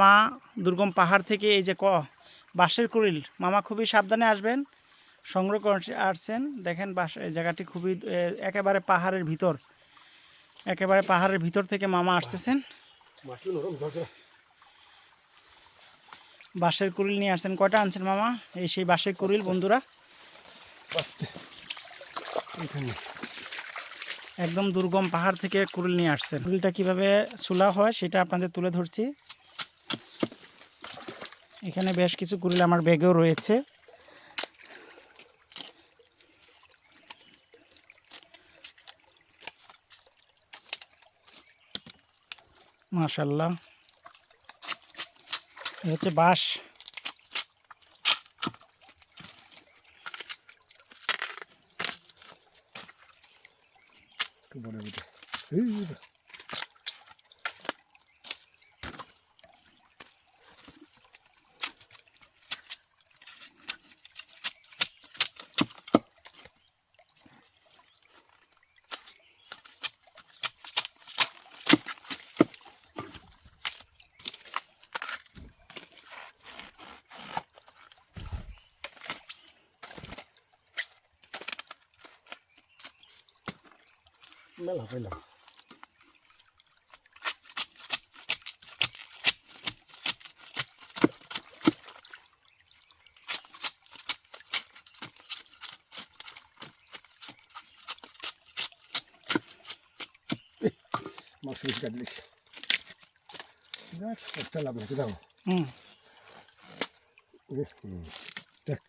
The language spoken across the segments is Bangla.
মা দুর্গম পাহাড় থেকে এই যে ক বাঁশের কুড়িল। মামা খুবই সাবধানে আসবেন সংগ্রহ করে আসছেন। দেখেন বাস এই জায়গাটি খুবই একেবারে পাহাড়ের ভিতর। একেবারে পাহাড়ের ভিতর থেকে মামা আসতেছেন। বাঁশের কুড়িল নিয়ে আসছেন। কয়টা আনছেন মামা? এই সেই বাঁশের কুড়িল বন্ধুরা? একদম দুর্গম পাহাড় থেকে কুড়িল নিয়ে আসছেন। কুড়িলটা কীভাবে চুলা হয় সেটা আপনাদের তুলে ধরছি। এখানে বেশ কিছু কুড়িল আমার ব্যাগেও রয়েছে। মাশাল্লাহ। এ হচ্ছে বাঁশ। একটু বড় মেলা পেলাম মাছ বেশি কাটলিস দেখ একটা লাভ নাকি দাও হুম দেখ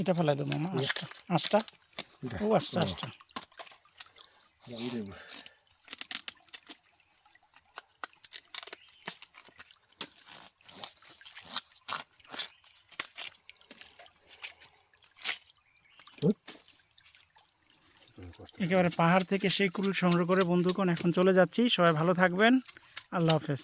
এটা ফেলাই দেবো মামা আঁশটা আঁশটা এটা ও আচ্ছা আমি দেবো একেবারে পাহাড় থেকে সেই কুল সংগ্রহ করে বন্ধুগণ এখন চলে যাচ্ছি। সবাই ভালো থাকবেন। আল্লাহ হাফেজ।